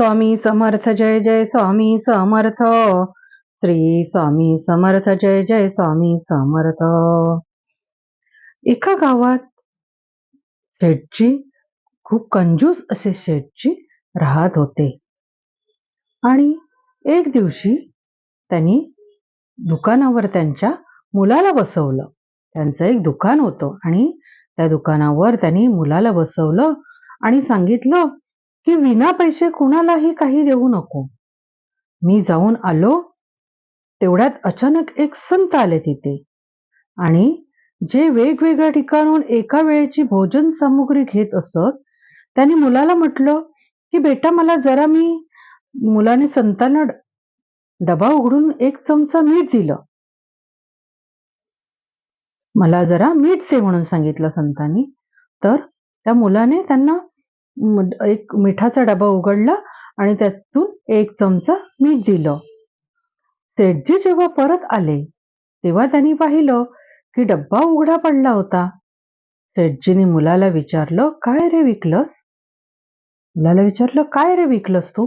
स्वामी समर्थ जय जय स्वामी समर्थ. श्री स्वामी समर्थ जय जय स्वामी समर्थ. एका गावात शेठजी खूप कंजूस असे शेठजी राहत होते. आणि एक दिवशी त्यांनी दुकानावर त्यांच्या मुलाला बसवलं. त्यांचं एक दुकान होतं आणि त्या दुकानावर त्यांनी मुलाला बसवलं आणि सांगितलं की विना पैसे कुणालाही काही देऊ नको. मी जाऊन आलो तेवढ्यात अचानक एक संत आले तिथे आणि जे वेगवेगळ्या ठिकाणून एका वेळेची भोजन सामुग्री घेत असत त्यांनी मुलाला म्हटलं की बेटा मला जरा मी मुलाने संतांना डबा उघडून एक चमचा मीठ दिलं. मला जरा मीठ दे म्हणून सांगितलं संतांनी. तर त्या मुलाने त्यांना एक मिठाचा डबा उघडला आणि त्यातून एक चमचा मीठ दिलं. सेठजी जेव्हा परत आले तेव्हा त्यांनी पाहिलं की डब्बा उघडा पडला होता. सेठजीने मुलाला विचारलं काय रे विकलस? मुलाला विचारलं काय रे विकलंस तू?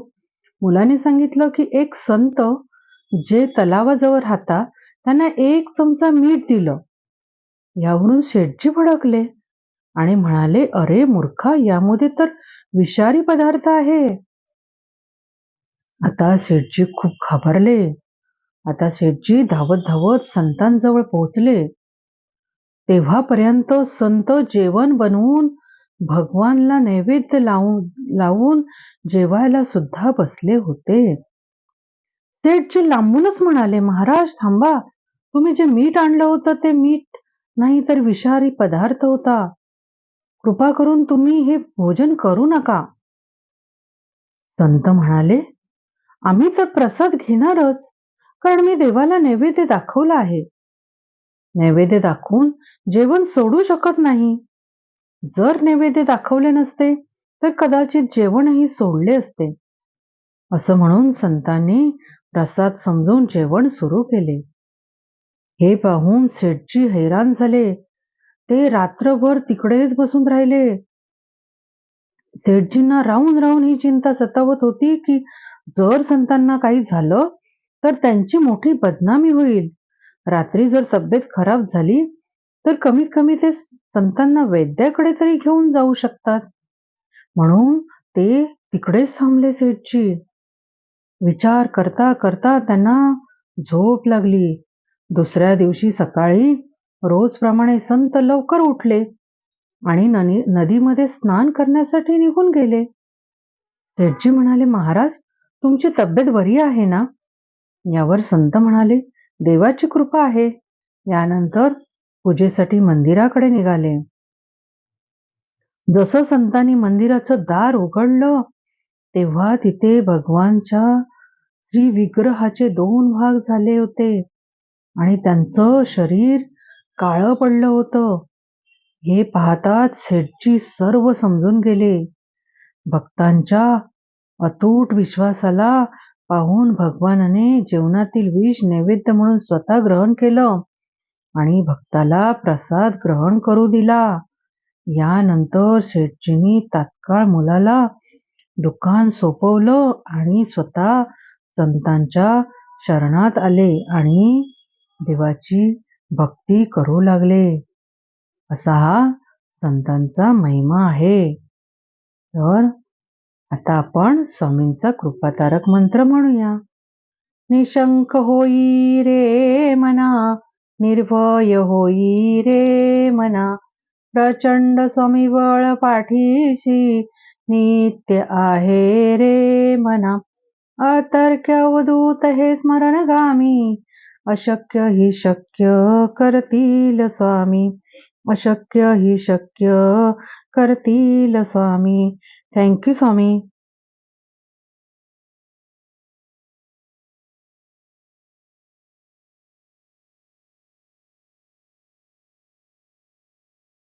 मुलाने सांगितलं की एक संत जे तलावाजवळ राहता त्यांना एक चमचा मीठ दिलं. यावरून शेठजी भडकले. आणि म्हणाले अरे मूर्खा यामध्ये तर विषारी पदार्थ आहे. आता शेठजी खूप घाबरले. आता शेठजी धावत धावत संतांजवळ पोहोचले. तेव्हापर्यंत संत जेवण बनवून भगवानला नैवेद्य लावून लावून जेवायला सुद्धा बसले होते. सेठजी लांबूनच म्हणाले महाराज थांबा. तुम्ही जे मीठ आणलं होतं ते मीठ नाही तर विषारी पदार्थ होता. कृपा करून तुम्ही हे भोजन करू नका. संत म्हणाले आम्ही तर प्रसाद घेणारच कारण मी देवाला नैवेद्य दाखवला आहे. नैवेद्य दाखवून जेवण सोडू शकत नाही. जर नैवेद्य दाखवले नसते तर कदाचित जेवणही सोडले असते. असं म्हणून संतांनी प्रसाद समजून जेवण सुरू केले. हे पाहून सेठजी हैराण झाले. ते रात्रभर तिकडेच बसून राहिले. सेठजींना राहून राहून ही चिंता सतावत होती की जर संतांना काही झालं तर त्यांची मोठी बदनामी होईल. रात्री जर तब्येत खराब झाली तर कमीत कमी ते संतांना वैद्याकडे तरी घेऊन जाऊ शकतात. म्हणून ते तिकडेच थांबले सेठजी. विचार करता करता त्यांना झोप लागली. दुसऱ्या दिवशी सकाळी रोजप्रमाणे संत लवकर उठले आणि नदीमध्ये स्नान करण्यासाठी निघून गेले. सेठजी म्हणाले महाराज तुमची तब्येत बरी आहे ना? यावर संत म्हणाले देवाची कृपा आहे. यानंतर पूजेसाठी मंदिराकडे निघाले. जसं संतांनी मंदिराचं दार उघडलं तेव्हा तिथे भगवानच्या श्री विग्रहाचे दोन भाग झाले होते आणि त्यांचं शरीर काळं पडलं होतं. हे पाहताच सेठजी सर्व समजून गेले. भक्तांच्या अतूट विश्वासाला पाहून भगवानाने जेवणातील विष नैवेद्य म्हणून स्वतः ग्रहण केलं आणि भक्ताला प्रसाद ग्रहण करू दिला. यानंतर शेठजींनी तात्काळ मुलाला दुकान सोपवलं आणि स्वतः संतांच्या शरणात आले आणि देवाची भक्ती करू लागले. असा हा संतांचा महिमा आहे. तर आता आपण स्वामींचा कृपातारक मंत्र म्हणूया. निशंक होई रे मना निर्भय होई रे मना. प्रचंड बळ पाठीशी नित्य आहे रे मना. अतर्क्य अवधूत हे स्मरणगामी अशक्य ही शक्य करतील स्वामी. अशक्य ही शक्य करतील स्वामी. थँक्यू स्वामी.